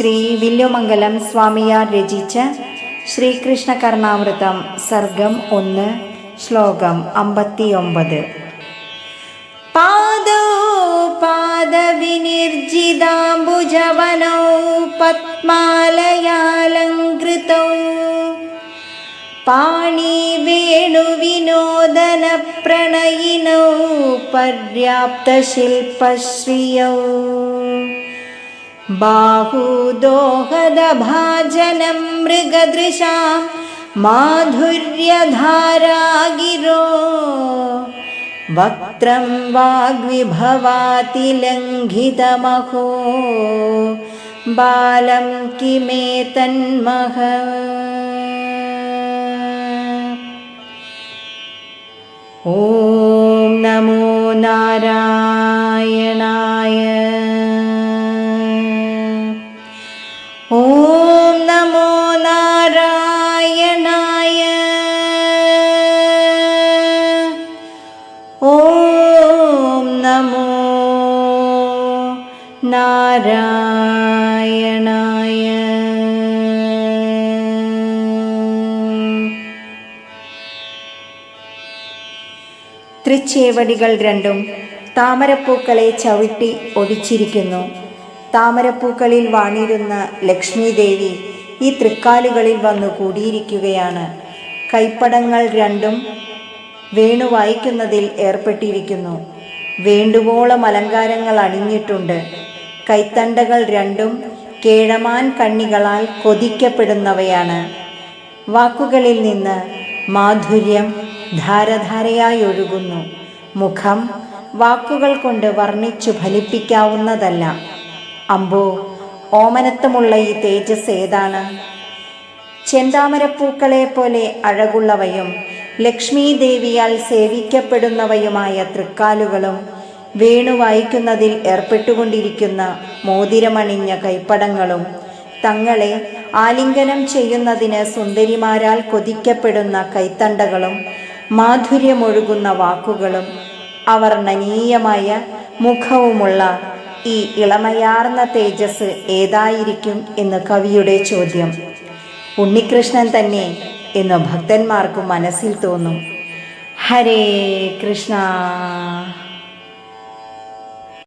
ശ്രീ വില്ലുമംഗലം സ്വാമിയാർ രചിച്ച ശ്രീകൃഷ്ണ കർണാമൃതം സർഗം ഒന്ന് ശ്ലോകം അമ്പത്തിയൊമ്പത്. പാദോ പാദവിനിർജിതാംബുജവനോ പത്മാലയാലങ്കൃതൗ. പാണി വേണുവിനോദന പ്രണയിനൗ പര്യാപ്തശില്പശ്രിയൗ. बाहुदोहदभाजनं मृगदृशां माधुर्यधारागिरो। वक्त्रं वाग्विभवाति लङ्घितमहो बालं किमे ॐ नमो नारायणा ഓം നമോ നാരായണായ. ഓം നമോ നാരായണായ. തൃച്ചേവടികൾ രണ്ടും താമരപ്പൂക്കളെ ചവിട്ടി ഒടിച്ചിരിക്കുന്നു. താമരപ്പൂക്കളിൽ വാണിരുന്ന ലക്ഷ്മി ദേവി ഈ തൃക്കാലുകളിൽ വന്നു കൂടിയിരിക്കുകയാണ്. കൈപ്പടങ്ങൾ രണ്ടും വേണു വായിക്കുന്നതിൽ ഏർപ്പെട്ടിരിക്കുന്നു. വേണ്ടുവോളം അലങ്കാരങ്ങൾ അണിഞ്ഞിട്ടുണ്ട്. കൈത്തണ്ടകൾ രണ്ടും കേഴമാൻ കണ്ണികളാൽ കൊതിക്കപ്പെടുന്നവയാണ്. വാക്കുകളിൽ നിന്ന് മാധുര്യം ധാരധാരയായി ഒഴുകുന്നു. മുഖം വാക്കുകൾ കൊണ്ട് വർണിച്ചു ഫലിപ്പിക്കാവുന്നതല്ല. അമ്പോ ഓമനത്വമുള്ള ഈ തേജസ് ഏതാണ്? ചെന്താമരപ്പൂക്കളെ പോലെ അഴകുള്ളവയും ലക്ഷ്മീ ദേവിയാൽ സേവിക്കപ്പെടുന്നവയുമായ തൃക്കാലുകളും വേണു വായിക്കുന്നതിൽ ഏർപ്പെട്ടുകൊണ്ടിരിക്കുന്ന മോതിരമണിഞ്ഞ കൈപ്പടങ്ങളും തങ്ങളെ ആലിംഗനം ചെയ്യുന്നതിന് സുന്ദരിമാരാൽ കൊതിക്കപ്പെടുന്ന കൈത്തണ്ടകളും മാധുര്യമൊഴുകുന്ന വാക്കുകളും അവർണനീയമായ മുഖവുമുള്ള ഈ ഇളമയാർന്ന തേജസ് ഏതായിരിക്കും എന്ന് കവിയുടെ ചോദ്യം. ഉണ്ണികൃഷ്ണൻ തന്നെ എന്ന് ഭക്തന്മാർക്ക് മനസ്സിൽ തോന്നും. ഹരേ കൃഷ്ണ.